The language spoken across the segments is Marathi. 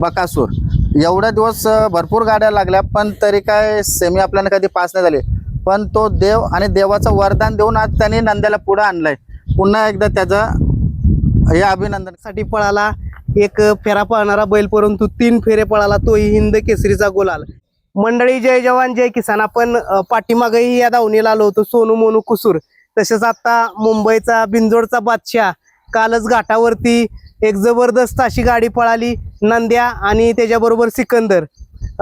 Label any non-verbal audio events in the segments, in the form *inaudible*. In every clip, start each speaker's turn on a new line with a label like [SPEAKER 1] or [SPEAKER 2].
[SPEAKER 1] बकासूर. एवढ्या दिवस भरपूर गाड्या लागल्या पण तरी काय सेमी आपल्याला कधी पास नाही झाली. पण तो देव आणि देवाचं वरदान देऊन आज त्यांनी नंद्याला पुढे आणलाय. पुन्हा एकदा त्याचं हे
[SPEAKER 2] अभिनंदनासाठी पळाला. एक फेरा पळणारा बैल परंतु तीन फेरे पळाला. तोही हिंद केसरीचा गोलाल. मंडळी जय जवान जय किसान. आपण पाठीमागही या दावणीला आलो होतो. सोनू मोनू कुसूर. तसेच आता मुंबईचा बिंजोडचा बादशाह. कालच घाटावरती एक जबरदस्त अशी गाडी पळाली नंद्या आणि त्याच्याबरोबर सिकंदर.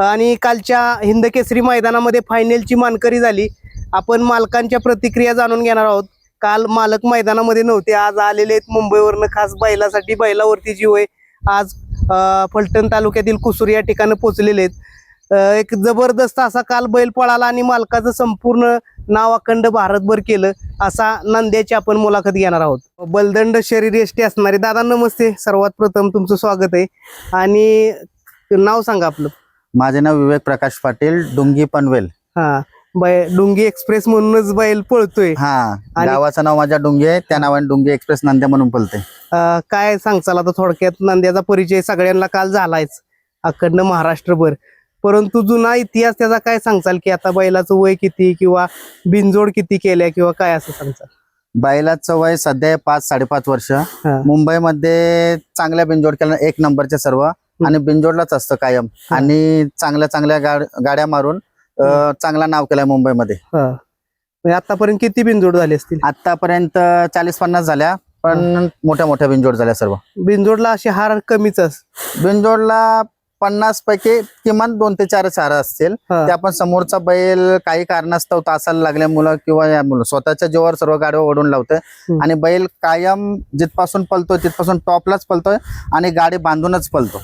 [SPEAKER 2] आणि कालच्या हिंदकेसरी मैदानामध्ये फायनलची मानकरी झाली. आपण मालकांच्या प्रतिक्रिया जाणून घेणार आहोत. काल मालक मैदानामध्ये नव्हते आज आलेले आहेत मुंबईवरनं खास बैलासाठी बैलावरती जीव आहे. आज फलटण तालुक्यातील कुसूर या ठिकाणी पोचलेले आहेत. एक जबरदस्त असा काल बैल पळाला आणि मालकाचं संपूर्ण नाव अखंड भारतभर केलं असा नंद्याची आपण मुलाखत घेणार आहोत. बलदंड शरीर एष्टी असणारे दादा नमस्ते. सर्वात प्रथम तुमचं स्वागत आहे. आणि नाव सांगा आपलं.
[SPEAKER 1] माझे नाव विवेक प्रकाश पाटील डुंगी पनवेल.
[SPEAKER 2] हा बै डुंगी एक्सप्रेस म्हणूनच बैल पळतोय.
[SPEAKER 1] हा
[SPEAKER 2] आणि-
[SPEAKER 1] गावाचं नाव माझ्या डुंगी आहे त्या नावाने डुंगी एक्सप्रेस नंद्या म्हणून पलते
[SPEAKER 2] अं, काय सांगचाल आता थोडक्यात नंद्याचा परिचय सगळ्यांना काल झालायच. अखंड महाराष्ट्रभर. परंतु जुना इतिहास त्याचा काय सांगचाल की आता बैलाचं वय किती किंवा बिनजोड किती केल्या किंवा काय असं सांगचाल?
[SPEAKER 1] बैलाचं वय सध्या पाच साडेपाच वर्ष. मुंबईमध्ये चांगल्या बिंजोड केल्या एक नंबरचे सर्व. आणि बिंजोडलाच असतं कायम. आणि चांगल्या चांगल्या गाड- गाड्या मारून चांगला नाव केलंय मुंबईमध्ये.
[SPEAKER 2] म्हणजे आतापर्यंत किती बिनजोड झाले असतील?
[SPEAKER 1] आतापर्यंत चाळीस पन्नास झाल्या पण मोठ्या मोठ्या बिंजोड झाल्या सर्व.
[SPEAKER 2] बिनजोडला अशी हार कमीच अस
[SPEAKER 1] बिंजोडला पन्नास पैकी किमान दोन ते चार चार असतील.
[SPEAKER 2] हा.
[SPEAKER 1] ते आपण समोरचा बैल काही कारणास्तव तासाला लागल्यामुळं किंवा या मुलं स्वतःच्या जीवावर सर्व गाड्या ओढून लावतोय.
[SPEAKER 2] हम्म.
[SPEAKER 1] आणि बैल कायम जिथपासून पलतोय तिथपासून टॉपलाच पलतोय आणि गाडी बांधूनच पलतो.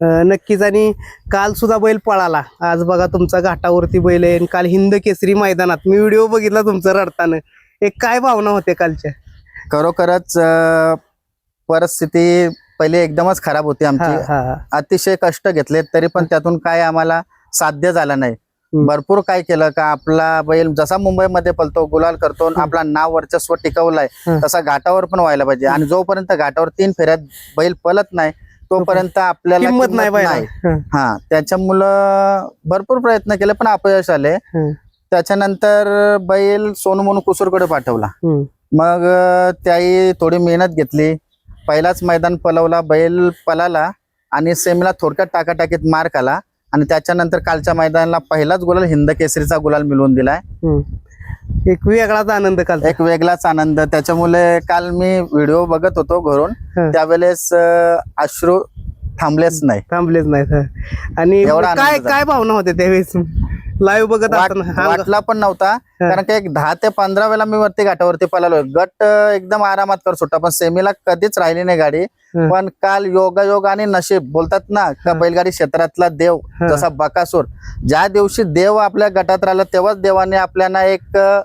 [SPEAKER 2] अं, नक्कीच. आणि काल सुद्धा बैल पळाला. आज बघा तुमचा घाटावरती बैल आहे आणि काल हिंद केसरी मैदानात. मी व्हिडिओ बघितला तुमचं रडताना. एक काय भावना होते कालच्या?
[SPEAKER 1] खरोखरच अं, परिस्थिती पहिले एकदमच खराब होती आमची. अतिशय कष्ट घेतले तरी पण त्यातून काय आम्हाला साध्य झालं नाही. भरपूर काय केलं का आपला बैल जसा मुंबईमध्ये पलतो गुलाल करतो आपला नाव वर्चस्व टिकवलाय. तसा घाटावर पण व्हायला पाहिजे. आणि जोपर्यंत घाटावर तीन फेऱ्यात बैल पलत नाही तोपर्यंत आपल्याला
[SPEAKER 2] किंमत नाही
[SPEAKER 1] हा त्याच्यामुळं भरपूर प्रयत्न केले पण अपयश आले. त्याच्यानंतर बैल सोनू म्हणून कुसूरकडे पाठवला. मग त्याही थोडी मेहनत घेतली. पहिलाच मैदान पलवला बैल पलाला आणि सेमीला थोडक्यात टाकाटाकीत मार्क आला आणि त्याच्यानंतर कालच्या मैदानाला पहिलाच गुलाल हिंद केसरीचा गुलाल मिळवून दिलाय.
[SPEAKER 2] एक वेगळाच आनंद काल
[SPEAKER 1] एक वेगळाच आनंद त्याच्यामुळे काल मी व्हिडिओ बघत होतो घरून. त्यावेळेस अश्रू थांबलेच नाही
[SPEAKER 2] थांबलेच नाहीत हा. आणि काय. काय भावना होते त्यावेळेस लाईव्ह बघत
[SPEAKER 1] वाट-
[SPEAKER 2] असताना. हा,
[SPEAKER 1] वाटला पण नव्हता. कारण की एक दहा ते पंधरा वेळा मी वरती घाटावरती पळालोय गट अं, एकदम आरामात कर सुटा पण सेमीला कधीच राहिली नाही गाडी.
[SPEAKER 2] हं.
[SPEAKER 1] पण काल योगायोग आणि नशीब बोलतात ना का
[SPEAKER 2] हं.
[SPEAKER 1] बैलगाडी क्षेत्रातला देव
[SPEAKER 2] हं.
[SPEAKER 1] जसा बकासूर. ज्या दिवशी देव आपल्या गटात राहिला तेव्हाच देवाने आपल्याला एक अं,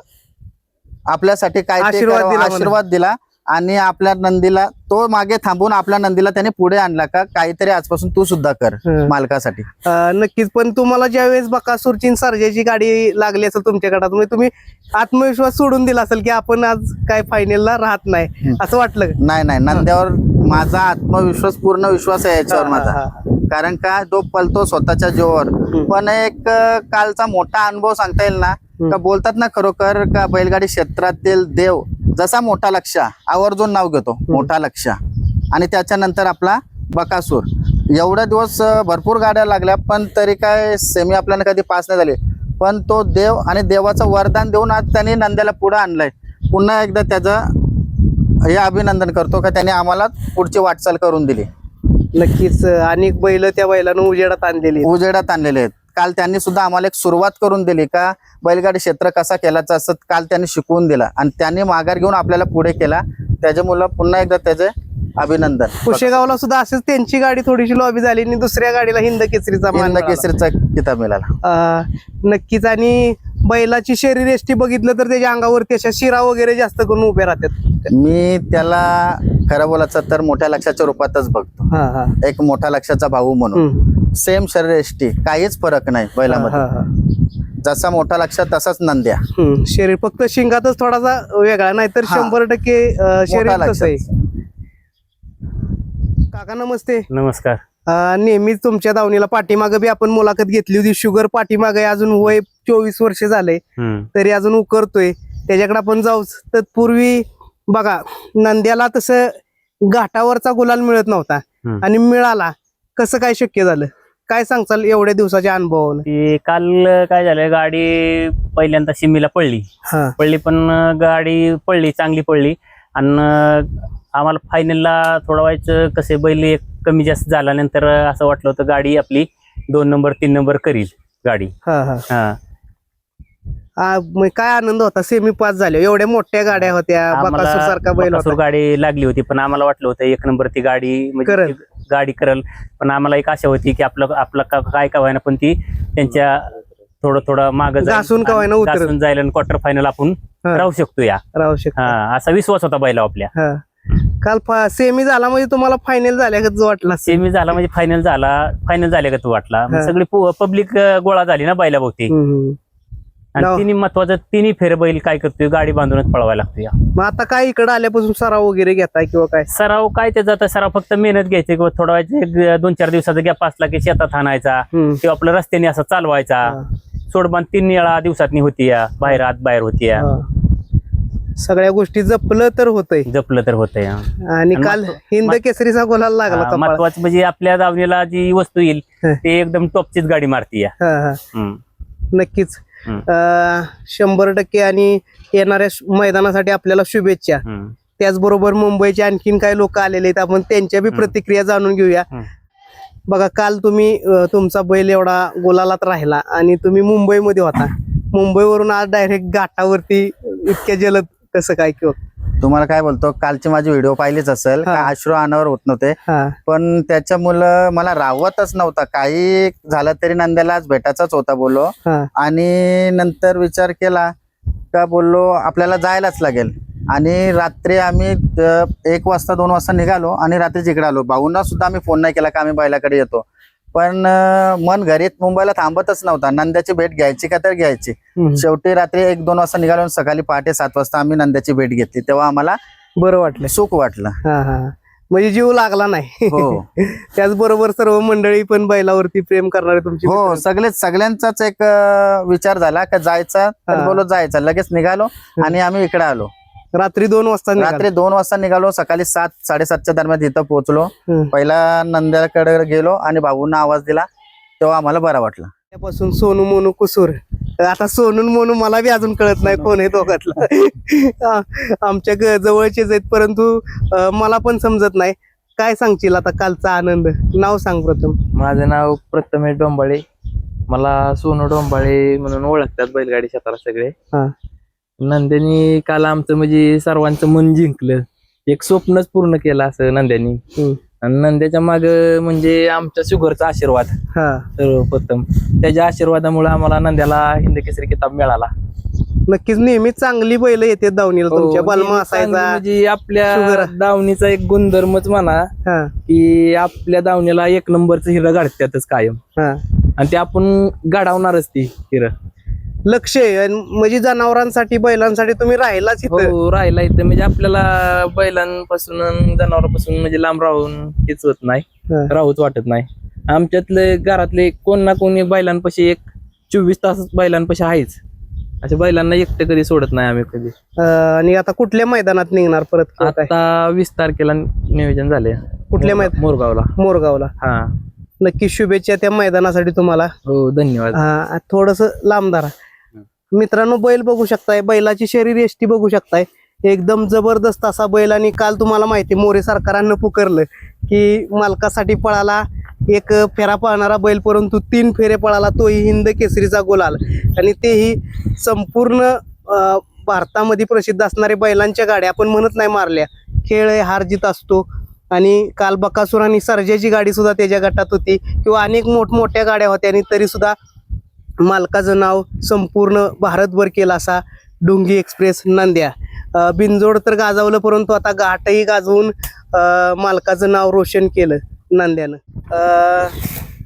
[SPEAKER 1] आपल्यासाठी काय ते
[SPEAKER 2] आशीर्वाद
[SPEAKER 1] करावं,
[SPEAKER 2] दिला म्हणा.
[SPEAKER 1] आशीर्वाद दिला. आणि आपल्या नंदीला तो मागे थांबून आपल्या नंदीला त्याने पुढे आणला का काहीतरी आजपासून तू सुद्धा कर. मालकासाठी
[SPEAKER 2] नक्कीच पण तुम्हाला ज्यावेळेस बकासूरची सर्जाची गाडी लागली असेल तुमच्या गटात म्हणजे तुम्ही आत्मविश्वास सोडून दिला असेल की आपण आज काय फायनलला राहत नाही. असं वाटलं?
[SPEAKER 1] नाही नाही नंद्यावर माझा आत्मविश्वास पूर्ण विश्वास आहे याच्यावर माझा. कारण का तो पलतो स्वतःच्या जीवावर पण एक कालचा मोठा अनुभव सांगता येईल ना. का बोलतात ना खरोखर का बैलगाडी क्षेत्रातील देव जसा मोठा लक्ष आवर्जून नाव घेतो मोठा लक्ष. आणि त्याच्यानंतर आपला बकासूर. एवढ्या दिवस भरपूर गाड्या लागल्या पण तरी काय सेमी आपल्याला कधी पास नाही झाली. पण तो देव आणि देवाचं वरदान देऊन आज त्यांनी नंद्याला पुढे आणलंय. पुन्हा एकदा त्याचं हे अभिनंदन करतो का त्याने आम्हाला पुढची वाटचाल करून दिली.
[SPEAKER 2] नक्कीच अनेक बैल त्या बैलानं उजेडात आणलेली.
[SPEAKER 1] उजेडात आणलेले आहेत. काल त्यांनी सुद्धा आम्हाला एक सुरुवात करून दिली का बैलगाडी क्षेत्र कसा केलाचा असं काल त्यांनी शिकवून दिला. आणि त्यांनी माघार घेऊन आपल्याला पुढे केला. त्याच्यामुळं पुन्हा एकदा त्याचे अभिनंदन.
[SPEAKER 2] कुशेगावला सुद्धा असेच त्यांची गाडी थोडीशी लॉबी झाली आणि दुसऱ्या गाडीला हिंद केसरीचा
[SPEAKER 1] हिंद. केसरीचा किताब मिळाला.
[SPEAKER 2] नक्कीच. आणि बैलाची शरीर एष्टी बघितलं तर त्याच्या अंगावरती अशा शिरा वगैरे जास्त करून उभे राहतात.
[SPEAKER 1] मी त्याला खरं बोलायचं तर मोठ्या लक्षाच्या रूपातच बघतो.
[SPEAKER 2] हा हा.
[SPEAKER 1] एक मोठा लक्षाचा भाऊ म्हणून.
[SPEAKER 2] हम्म.
[SPEAKER 1] सेम शरीर एष्टी काहीच फरक नाही बैलामध्ये.
[SPEAKER 2] हा, हा.
[SPEAKER 1] जसा मोठा लक्ष तसाच नंद्या.
[SPEAKER 2] हम्म. शरीर फक्त शिंगातच थोडासा वेगळा नाही तर. शंभर टक्के शरीर
[SPEAKER 1] लक्षात
[SPEAKER 2] काका नमस्ते.
[SPEAKER 3] नमस्कार.
[SPEAKER 2] नेहमीच तुमच्या दावणीला पाठीमागं बी आपण मुलाखत घेतली होती. शुगर पाठीमागे अजून वय चोवीस वर्ष झाले. तरी अजून उकरतोय. त्याच्याकडे आपण जाऊच तत्पूर्वी बघा नंद्याला तसं घाटावरचा गुलाल मिळत नव्हता. आणि मिळाला. कसं काय शक्य झालं? काय सांगचाल एवढ्या दिवसाच्या अनुभवानं
[SPEAKER 3] ती काल काय झालं गाडी पहिल्यांदा शिमीला पडली. पडली पण गाडी पडली चांगली पडली. आणि आम्हाला फायनलला थोडं व्हायचं कसे बैल एक कमी जास्त झाल्यानंतर असं वाटलं होतं गाडी आपली दोन नंबर तीन नंबर करील गाडी.
[SPEAKER 2] हा हा.
[SPEAKER 3] हा.
[SPEAKER 2] आ, मग काय आनंद होता? सेमी पास झाले. एवढ्या मोठ्या गाड्या होत्या. बकासूर सारखा बैल
[SPEAKER 3] बकासूर
[SPEAKER 2] होता.
[SPEAKER 3] गाडी लागली होती पण आम्हाला वाटलं होतं एक नंबर ती गाडी म्हणजे
[SPEAKER 2] करल.
[SPEAKER 3] ती गाडी करल. पण आम्हाला एक आशा होती की आपलं आपलं का- काय का व्हायना पण ती त्यांच्या थोडं थोडं माग
[SPEAKER 2] घासून का होईना उतरेल.
[SPEAKER 3] जाईल आणि क्वार्टर फायनल आपण
[SPEAKER 2] हा.
[SPEAKER 3] राहू शकतो या
[SPEAKER 2] राहू शकतो.
[SPEAKER 3] हा असा विश्वास होता बैला आपल्या.
[SPEAKER 2] हा. काल सेमी झाला म्हणजे तुम्हाला फायनल झाल्या जो वाटला.
[SPEAKER 3] सेमी झाला म्हणजे फायनल झाला फायनल झाले का तू वाटला. सगळी पब्लिक गोळा झाली ना बैला भोवती. आणि तिन्ही महत्वाचं तिन्ही फेर बैल काय करतोय गाडी बांधूनच पळवायला लागतो या
[SPEAKER 2] मग आता काय इकडे आल्यापासून सराव वगैरे घेताय किंवा काय
[SPEAKER 3] सराव काय त्याचा आता सराव फक्त मेहनत घ्यायची किंवा थोडा दोन चार दिवसाचा गॅप असला की शेतात आणायचा. किंवा आपलं रस्त्याने असं चालवायचा. सोडबान तीन वेळा दिवसातनी होती या बाहेर आत बाहेर होती या.
[SPEAKER 2] सगळ्या गोष्टी जपलं तर होतंय
[SPEAKER 3] जपलं तर होतंय हा.
[SPEAKER 2] आणि
[SPEAKER 3] आणि
[SPEAKER 2] काल हिंद केसरीचा गोलाला लागला
[SPEAKER 3] हा,
[SPEAKER 2] कपाळ.
[SPEAKER 3] महत्वाचं म्हणजे आपल्या दावणीला जी वस्तू येईल
[SPEAKER 2] हा.
[SPEAKER 3] ते एकदम टॉपचीच गाडी मारती या
[SPEAKER 2] हा, हा.
[SPEAKER 3] हम्म.
[SPEAKER 2] नक्कीच
[SPEAKER 3] हम्म.
[SPEAKER 2] अं, शंभर टक्के आणि येणाऱ्या श- मैदानासाठी आपल्याला शुभेच्छा
[SPEAKER 3] हम्म.
[SPEAKER 2] त्याचबरोबर मुंबईचे आणखीन काही लोक आलेले आहेत आपण त्यांच्या बी
[SPEAKER 3] हम्म.
[SPEAKER 2] प्रतिक्रिया जाणून घेऊया
[SPEAKER 3] हम्म.
[SPEAKER 2] बघा काल तुम्ही अं, तुमचा बैल एवढा गोलालात राहिला आणि तुम्ही मुंबईमध्ये होता मुंबईवरून आज डायरेक्ट घाटावरती इतक्या जलद कसं काय किंवा
[SPEAKER 1] तुम्हाला काय बोलतो कालची माझी व्हिडिओ पाहिलीच असेल
[SPEAKER 2] हा.
[SPEAKER 1] का अश्रू अनावर होत नव्हते.
[SPEAKER 2] हा.
[SPEAKER 1] पण त्याच्यामुळं मला रावतच नव्हता. काही झालं तरी नंद्याला आज भेटायचाच होता बोललो
[SPEAKER 2] हा.
[SPEAKER 1] आणि नंतर विचार केला का बोललो आपल्याला जायलाच लागेल. आणि रात्री आम्ही अ, एक वाजता दोन वाजता निघालो आणि रात्री तिकडे आलो. भाऊंना सुद्धा आम्ही फोन नाही केला का आम्ही बैलाकडे येतो. पण मन घरीत मुंबईला थांबतच नव्हता. नंद्याची भेट घ्यायची का तर घ्यायची. शेवटी रात्री एक दोन वाजता निघालो सकाळी पहाटे सात वाजता आम्ही नंद्याची भेट घेतली. तेव्हा आम्हाला
[SPEAKER 2] बरं वाटलं.
[SPEAKER 1] सुख वाटलं.
[SPEAKER 2] हा हा. म्हणजे जीव लागला नाही.
[SPEAKER 1] हो. *laughs*
[SPEAKER 2] त्याचबरोबर सर्व मंडळी पण बैलावरती प्रेम करणारे तुमची
[SPEAKER 1] हो
[SPEAKER 2] मित्र.
[SPEAKER 1] सगळे सगळ्यांचाच एक विचार झाला का जायचा तर. बोलो जायचा. लगेच निघालो आणि आम्ही इकडे आलो.
[SPEAKER 2] रात्री दोन वाजता निघाला.
[SPEAKER 1] रात्री दोन वाजता निघालो सकाळी सात साडेसातच्या दरम्यान तिथं पोहोचलो.
[SPEAKER 2] हम्म.
[SPEAKER 1] पहिला नंद्याकडे गेलो आणि भाऊंना आवाज दिला तेव्हा आम्हाला बरा वाटला.
[SPEAKER 2] त्यापासून सोनू मोनू कुसूर. आता सोनू मोनू मला बी अजून कळत नाही कोण आहे दोघातला. आमच्या ग- जवळचेच आहेत परंतु अं, मला पण समजत नाही. काय सांगशील आता कालचा आनंद? नाव सांग प्रथम.
[SPEAKER 4] माझं नाव प्रथमेश डोंबाळे. मला सोनू डोंबाळे म्हणून ओळखतात बैलगाडी क्षेत्रात सगळे.
[SPEAKER 2] हा.
[SPEAKER 4] नंद्यानी काल आमचं म्हणजे सर्वांचं मन जिंकलं. एक स्वप्नच पूर्ण केलं असं नंद्यानी. आणि नंद्याच्या माग म्हणजे आमच्या शुगरचा आशीर्वाद.
[SPEAKER 2] हा.
[SPEAKER 4] सर्वप्रथम. त्याच्या आशीर्वादामुळे आम्हाला नंद्याला हिंद केसरी किताब मिळाला.
[SPEAKER 2] नक्कीच नेहमी चांगली बैल येते दावणीला तुमच्या.
[SPEAKER 4] हो,
[SPEAKER 2] बलमा
[SPEAKER 4] नेहमी
[SPEAKER 2] असायचा
[SPEAKER 4] चांगली म्हणजे आपल्या. दावणीचा एक गुणधर्मच म्हणा की आपल्या दावणीला एक नंबरचं हिरं गाडत्यातच कायम. आणि ते आपण गाडावणारच ती हिरं.
[SPEAKER 2] लक्ष आहे. आणि म्हणजे जनावरांसाठी बैलांसाठी तुम्ही राहिलाच इथं.
[SPEAKER 4] हो राहिला इथं. म्हणजे आपल्याला बैलांपासून अन जनावरांपासून म्हणजे लांब राहून हेच होत नाही. राहूच वाटत नाही. आमच्यातले घरातले कोण ना कोणी बैलांपाशी एक चोवीस तास बैलांपाशी आहेच. अशा बैलांना एकटं कधी सोडत नाही आम्ही कधी.
[SPEAKER 2] अं, आणि आता कुठल्या मैदानात निघणार परत? किंवा काय?
[SPEAKER 4] आता वीस तारखेला नियोजन झाले
[SPEAKER 2] कुठल्या मैदान
[SPEAKER 4] मोरगावला.
[SPEAKER 2] मोरगावला.
[SPEAKER 4] हा.
[SPEAKER 2] नक्की शुभेच्छा त्या मैदानासाठी तुम्हाला.
[SPEAKER 4] हो धन्यवाद.
[SPEAKER 2] थोडस लांब धरा. मित्रांनो बैल बघू शकताय. बैलाची शरीर एष्टी बघू शकताय. एकदम जबरदस्त असा बैल आणि काल तुम्हाला माहिती मोरे सरकारानं पुकारलं की मालकासाठी पळाला एक फेरा पळणारा बैल परंतु तीन फेरे पळाला तोही हिंद केसरीचा गोलाल. आणि तेही संपूर्ण भारतामध्ये प्रसिद्ध असणारे बैलांच्या गाड्या आपण म्हणत नाही मारल्या. खेळ हार जीत असतो. आणि काल बकासूर आणि सर्जाची गाडी सुद्धा त्याच्या गटात होती. किंवा अनेक मोठमोठ्या गाड्या होत्या आणि तरी सुद्धा मालकाचं नाव संपूर्ण भारतभर केलं असा डोंगी एक्सप्रेस नंद्या. बिनजोड तर गाजवलं परंतु आता घाटही गाजवून मालकाचं नाव रोशन केलं नंद्यानं.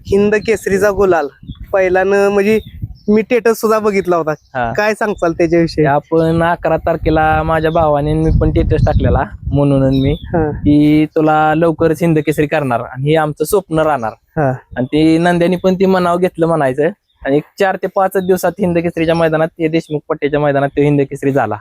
[SPEAKER 2] हिंद केसरीचा गुलाल. पहिल्यानं म्हणजे मी टेटस सुद्धा बघितला होता. काय सांगचाल त्याच्याविषयी?
[SPEAKER 4] आपण अकरा तारखेला माझ्या भावाने मी पण टेटस टाकलेला म्हणून मी की तुला लवकरच हिंद केसरी करणार आणि हे आमचं स्वप्न राहणार. आणि ते नंद्यानी पण ती मनाव घेतलं म्हणायचं. आणि एक चार ते पाच दिवसात हिंद केसरीच्या मैदानात ते देशमुख पट्ट्याच्या मैदानात तो हिंद केसरी झाला.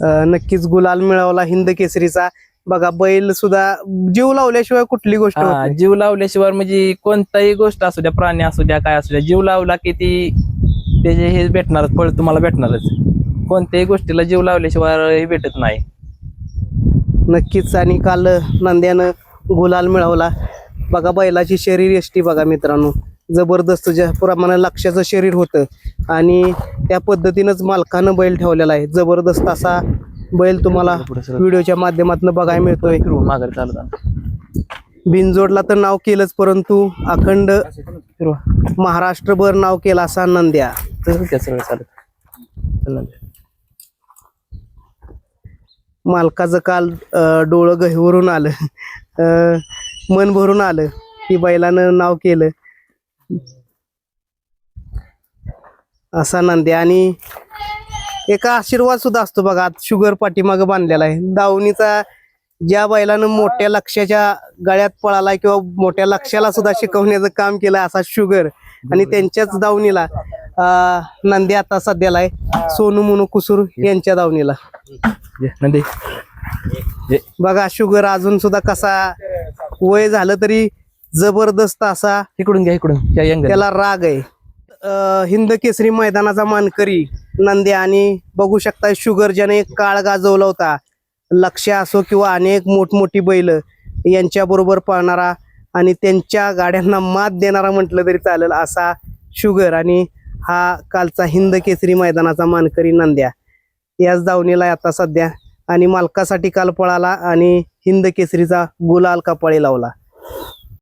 [SPEAKER 2] अं, नक्कीच गुलाल मिळवला हिंद केसरीचा. बघा बैल सुद्धा जीव लावल्याशिवाय कुठली गोष्ट होत
[SPEAKER 4] हा,
[SPEAKER 2] नाही.
[SPEAKER 4] जीव लावल्याशिवाय म्हणजे कोणताही गोष्ट असू द्या प्राणी असू द्या काय असू द्या जीव लावला की ती त्याचे हे भेटणारच फळ तुम्हाला भेटणारच. कोणत्याही गोष्टीला जीव लावल्याशिवाय हे भेटत नाही.
[SPEAKER 2] नक्कीच आणि काल नंद्यानं गुलाल मिळवला. बघा बैलाची शरीर यष्टी बघा मित्रांनो. जबरदस्त ज्या प्रमाणे लक्षाचं शरीर होतं आणि त्या पद्धतीनंच मालकानं बैल ठेवलेला आहे. जबरदस्त असा बैल तुम्हाला व्हिडिओच्या माध्यमातून बघायला मिळतोय.
[SPEAKER 4] माघारी
[SPEAKER 2] बिनजोडला तर नाव केलंच परंतु अखंड महाराष्ट्रभर नाव केलं असा नंद्या. मालकाचं काल डोळं गहिवरून आलं. अं, मन भरून आलं की बैलानं नाव केलं. असा नंदी. आणि एका आशीर्वाद सुद्धा असतो बघा आज शुगर पाठीमाग बांधलेला आहे. दावणीचा ज्या बैलानं मोठ्या लक्ष्याच्या गळ्यात पळाला किंवा मोठ्या लक्ष्याला सुद्धा शिकवण्याचं काम केलं असा शुगर. आणि त्यांच्याच दावणीला नंदी आता सध्याला आहे. सोनू मोनू कुसूर यांच्या दावणीला
[SPEAKER 4] नंदी.
[SPEAKER 2] बघा शुगर अजून सुद्धा कसा वय झालं तरी जबरदस्त असा
[SPEAKER 4] इकडून घ्या इकडून या यंग
[SPEAKER 2] त्याला राग आहे. हिंद केसरी मैदानाचा मानकरी नंद्या आणि बघू शकता शुगर ज्याने एक काळ गाजवला होता. लक्ष असो किंवा अनेक मोठमोठी बैल यांच्या बरोबर पळणारा आणि त्यांच्या गाड्यांना मात देणारा म्हटलं तरी चालेल असा शुगर आणि हा कालचा हिंद केसरी मैदानाचा मानकरी नंद्या. याच दावणीला आता सध्या आणि मालकासाठी काल पळाला आणि हिंद केसरीचा गुलाल कपाळी लावला.